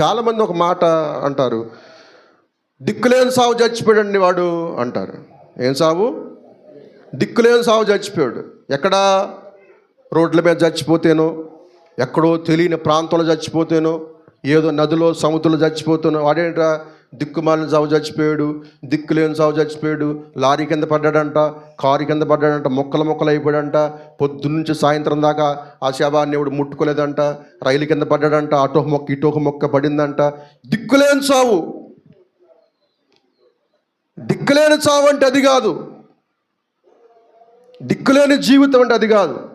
చాలామంది ఒక మాట అంటారు దిక్కులేని సావు చచ్చిపోయాడండి వాడు అంటారు. ఏం సావు? దిక్కులేని సావు చచ్చిపోయాడు. ఎక్కడా రోడ్ల మీద చచ్చిపోతేనో ఎక్కడో తెలియని ప్రాంతంలో చచ్చిపోతేనో ఏదో నదిలో సముద్రంలో చచ్చిపోతేనో వాడేంట్రా దిక్కుమాలిన సాగు చచ్చిపోయాడు దిక్కులేని సాగు చచ్చిపోయాడు లారీ కింద పడ్డాడంట కారు కింద పడ్డాడంట మొక్కలు మొక్కలు అయిపోయాడంట పొద్దున్నుంచి సాయంత్రం దాకా ఆ శవాన్ని ఎవడు ముట్టుకోలేదంట రైలు కింద పడ్డాడంట అటో మొక్క ఇటోక మొక్క పడిందంట. దిక్కులేని సావు. దిక్కులేని చావు అంటే అది కాదు. దిక్కులేని జీవితం అంటే అది కాదు.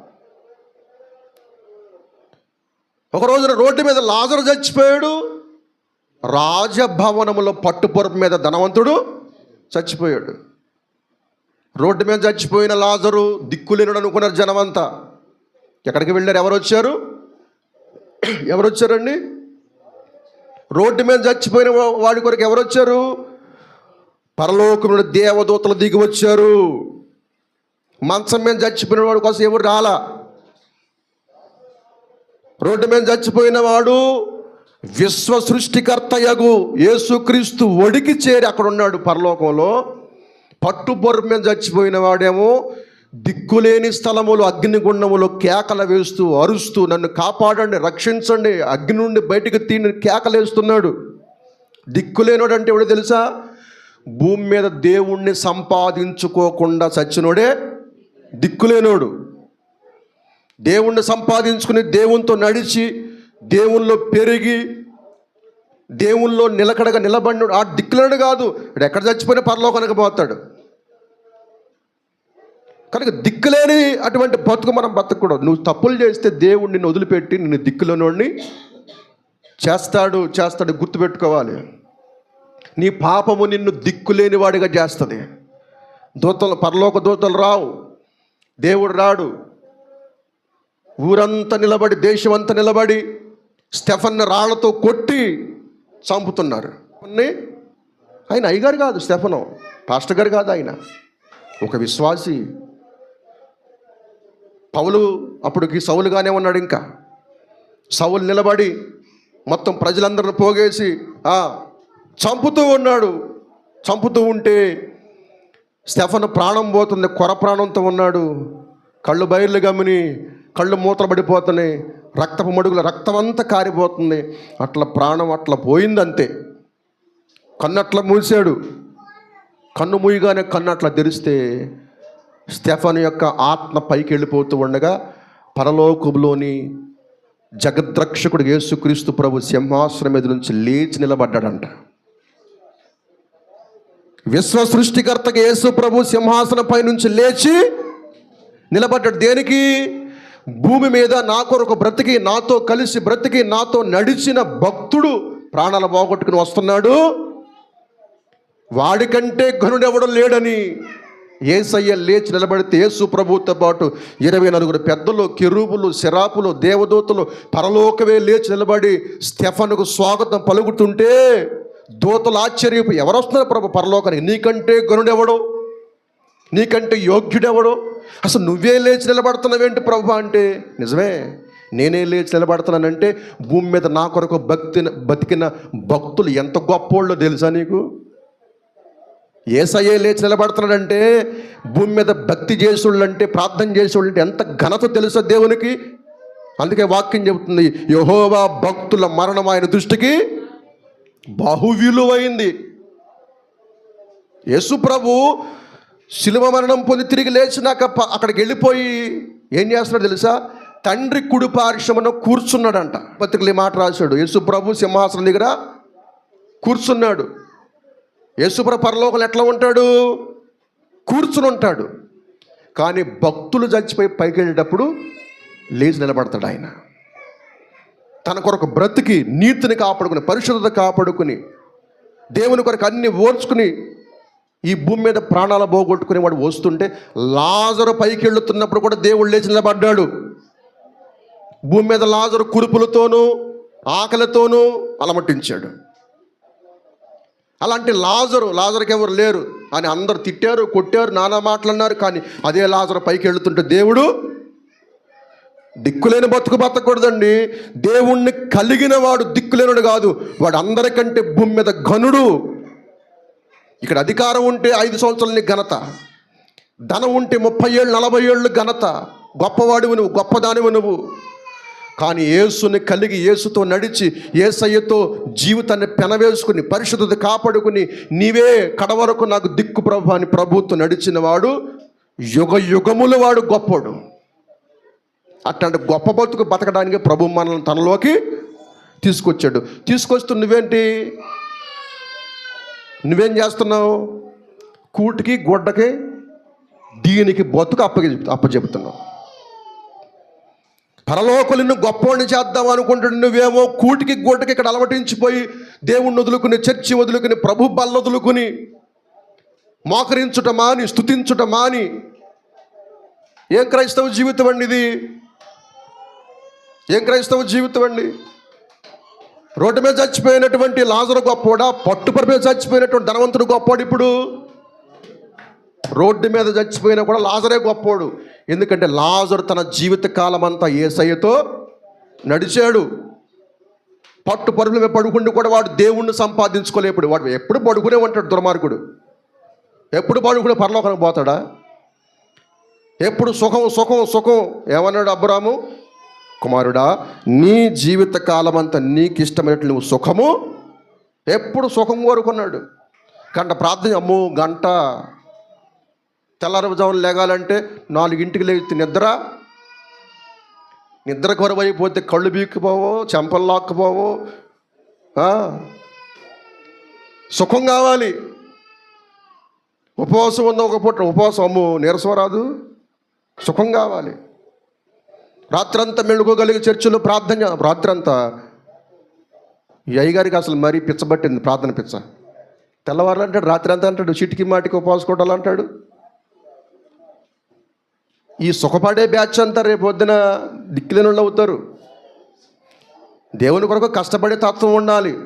ఒక రోజున రోడ్డు మీద లాజరు చచ్చిపోయాడు రాజభవనములో పట్టుపొరపు మీద ధనవంతుడు చచ్చిపోయాడు. రోడ్డు మీద చచ్చిపోయిన లాజరు దిక్కులేనుడు అనుకున్నారు జనమంతా. ఎక్కడికి వెళ్ళారు? ఎవరు వచ్చారు ఎవరు వచ్చారండి రోడ్డు మీద చచ్చిపోయిన వాడి కొరకు ఎవరు వచ్చారు పరలోకముడు దేవదూతలు దిగి వచ్చారు. మంచం మీద చచ్చిపోయిన వాడి కోసం ఎవరు రాలా? రోడ్డు మీద చచ్చిపోయిన వాడు విశ్వ సృష్టికర్తయగు యేసుక్రీస్తు ఒడికి చేరి అక్కడ ఉన్నాడు పరలోకంలో పట్టుబొర్ర మీద చచ్చిపోయిన వాడేమో దిక్కులేని స్థలములు అగ్నిగుండములు కేకలు వేస్తూ అరుస్తూ నన్ను కాపాడండి రక్షించండి అగ్ని నుండి బయటికి తీని కేకలేస్తున్నాడు దిక్కులేనోడు అంటే ఎవడు తెలుసా? భూమి మీద దేవుణ్ణి సంపాదించుకోకుండా చచ్చినోడే దిక్కులేనోడు. దేవుణ్ణి సంపాదించుకుని దేవునితో నడిచి దేవుల్లో పెరిగి దేవుల్లో నిలకడగా నిలబడి ఆ దిక్కులేడు కాదు. ఇప్పుడు ఎక్కడ చచ్చిపోయినా పరలోకానికి పోతాడు. కనుక దిక్కులేని అటువంటి బతుకు మనం బతకూడదు. నువ్వు తప్పులు చేస్తే దేవుడు నిన్ను వదిలిపెట్టి నిన్ను దిక్కులోని చేస్తాడు చేస్తాడు. గుర్తుపెట్టుకోవాలి. నీ పాపము నిన్ను దిక్కులేని వాడిగా చేస్తుంది. దూతలు పరలోక దూతలు రావు. దేవుడు రాడు. ఊరంతా నిలబడి దేశం అంతా నిలబడి స్టెఫన్ రాళ్ళతో కొట్టి చంపుతున్నారు. కొన్ని ఆయన అయ్యగారు కాదు స్టెఫను పాస్టర్ గారు కాదు ఆయన. ఒక విశ్వాసి. పౌలు అప్పటికి సౌలుగానే ఉన్నాడు ఇంకా. సౌలు నిలబడి మొత్తం ప్రజలందరిని పోగేసి చంపుతూ ఉన్నాడు. చంపుతూ ఉంటే స్టెఫన్ ప్రాణం పోతుంది కొర ప్రాణంతో ఉన్నాడు. కళ్ళు బయర్లు గమ్మిని కళ్ళు మూతలు పడిపోతున్నాయి రక్తపు మడుగుల రక్తం అంతా కారిపోతుంది. అట్లా ప్రాణం అట్లా పోయిందంతే. కన్ను అట్లా మూసాడు కన్ను మూయగానే కన్ను అట్లా తెరిస్తే స్టెఫన్ యొక్క ఆత్మ పైకి వెళ్ళిపోతూ ఉండగా పరలోకంలోని జగద్రక్షకుడు యేసుక్రీస్తు ప్రభు సింహాసనం మీద నుంచి లేచి నిలబడ్డాడంట. విశ్వ సృష్టికర్తకి యేసు ప్రభు సింహాసనం పై నుంచి లేచి నిలబడ్డాడు. దేనికి? భూమి మీద నా కొరకు బ్రతికి నాతో కలిసి బ్రతికి నాతో నడిచిన భక్తుడు ప్రాణాలు పోగొట్టుకుని వస్తున్నాడు. వాడికంటే ఘనుడెవడం లేడని ఏసయ్య లేచి నిలబడితే యేసు ప్రభుతో పాటు ఇరవై నలుగురు పెద్దలు కిరూపులు శిరాపులు దేవదూతలు పరలోకమే లేచి నిలబడి స్టెఫన్కు స్వాగతం పలుకుతుంటే దూతలు ఆశ్చర్యపు ఎవరు వస్తున్నారు ప్రభు పరలోకానికి? నీకంటే గనుడెవడో నీకంటే యోగ్యుడెవడో? అసలు నువ్వే లేచి నిలబడుతున్నావేంటి ప్రభు అంటే? నిజమే. నేనే లేచి నిలబడుతున్నానంటే భూమి మీద నా కొరకు భక్తిన బతికిన భక్తులు ఎంత గొప్పోళ్ళో తెలుసా నీకు? ఏసయ్యే లేచి నిలబడుతున్నాడంటే భూమి మీద భక్తి చేసేవాళ్ళు అంటే ప్రార్థన చేసేవాళ్ళంటే ఎంత ఘనత తెలుసా దేవునికి? అందుకే వాక్యం చెబుతుంది యహోవా భక్తుల మరణం ఆయన దృష్టికి బహు విలువైంది యేసు ప్రభు శిలువ మరణం పొంది తిరిగి లేచినాక అక్కడికి వెళ్ళిపోయి ఏం చేస్తున్నాడు తెలుసా? తండ్రి కుడి పార్శ్వమున కూర్చున్నాడంట. పత్రికలు మాట రాశాడు. యేసు ప్రభు సింహాసనం దగ్గర కూర్చున్నాడు. యేసుప్ర పరలోకలు ఎట్లా ఉంటాడు? కూర్చుని ఉంటాడు. కానీ భక్తులు చచ్చిపోయి పైకి వెళ్ళేటప్పుడు లేచి నిలబడతాడు ఆయన. తన కొరకు బ్రతికి నీతిని కాపాడుకుని పరిశుద్ధత కాపాడుకుని దేవుని కొరకు అన్ని ఓర్చుకుని ఈ భూమి మీద ప్రాణాలు పోగొట్టుకుని వాడు వస్తుంటే లాజరు పైకి వెళ్తున్నప్పుడు కూడా దేవుడు లేచి నిలబడ్డాడు. భూమి మీద లాజరు కురుపులతోనూ ఆకలితోనూ అలమటించాడు. అలాంటి లాజరు లాజర్కి ఎవరు లేరు. అని అందరు తిట్టారు కొట్టారు నానా మాటలు అన్నారు కానీ అదే లాజరు పైకి వెళుతుంటే దేవుడు దిక్కులేని బతుకు బతకూడదండి. దేవుణ్ణి కలిగిన వాడు దిక్కులేనుడు కాదు. వాడు అందరికంటే భూమి మీద ఘనుడు. ఇక్కడ అధికారం ఉంటే ఐదు సంవత్సరాలని ఘనత. ధనం ఉంటే ముప్పై ఏళ్ళు నలభై ఏళ్ళు ఘనత. గొప్పవాడివి నువ్వు గొప్పదానివి నువ్వు. కానీ యేసుని కలిగి యేసుతో నడిచి ఏసయ్యతో జీవితాన్ని పెనవేసుకుని పరిశుద్ధత కాపాడుకుని నీవే కడవరకు నాకు దిక్కు ప్రభు అని ప్రభుత్వం నడిచిన వాడు యుగ యుగముల వాడు గొప్పడు. అట్లాంటి గొప్ప బతుకు బతకడానికి ప్రభు మనల్ని తనలోకి తీసుకొచ్చాడు. తీసుకొస్తూ నువ్వేంటి? నువ్వేం చేస్తున్నావు? కూటికి గుడ్డకి దీనికి బతుకు అప్పగి అప్పచెబుతున్నావు పరలోకులను గొప్పవాడిని చేద్దాం అనుకుంటున్న నువ్వేమో కూటికి గుడ్డకి ఇక్కడ అలవటించిపోయి దేవుణ్ణి వదులుకుని చర్చి వదులుకుని ప్రభు బల్ల వదులుకుని మోకరించుట మాని స్తుతించుట మాని. ఏం క్రైస్తవ జీవితం అండి ఇది? ఏం క్రైస్తవ జీవితం అండి? రోడ్డు మీద చచ్చిపోయినటువంటి లాజరు గొప్పోడా పట్టుపరి మీద చచ్చిపోయినటువంటి ధనవంతుడు గొప్పోడు ఇప్పుడు? రోడ్డు మీద చచ్చిపోయినా కూడా లాజరే గొప్పోడు. ఎందుకంటే లాజరు తన జీవిత కాలం అంతా ఏసయ్యతో నడిచాడు. పట్టు పరుల మీద పడుకుంటూ కూడా వాడు దేవుణ్ణి సంపాదించుకోలేప్పుడు వాడు ఎప్పుడు పడుకునే ఉంటాడు దుర్మార్గుడు. ఎప్పుడు పడుకునే పరలోకానికి పోతాడా? ఎప్పుడు సుఖం సుఖం సుఖం. ఏమన్నాడు అబ్బురాము కుమారుడా నీ జీవిత కాలం అంతా నీకు ఇష్టమైనట్లు నువ్వు సుఖము ఎప్పుడు సుఖం కోరుకున్నాడు. గంట ప్రార్థన అమ్మో గంట తెల్లారుజామున లేగాలంటే నాలుగింటికి లేచి నిద్ర నిద్ర కొరవైపోతే కళ్ళు బీక్కుపోవు చెంపలు లాక్కుపోవు సుఖం కావాలి. ఉపవాసం ఉందో ఒక పూట ఉపవాసం అమ్ము నీరసం రాదు. సుఖం కావాలి. రాత్రంతా మెళుకోగలిగే చర్చిలో ప్రార్థన రాత్రంతా ఈ అయ్యగారికి అసలు మరీ పిచ్చబట్టింది ప్రార్థన పిచ్చ. తెల్లవారులు అంటాడు రాత్రి అంతా అంటాడు చిటికి మాటికి ఉపవాసుకోవడాలు అంటాడు. ఈ సుఖపడే బ్యాచ్ అంతా రేపు పొద్దున దిక్కులేని అవుతారు. దేవుని కొరకు కష్టపడే తత్వం ఉండాలి.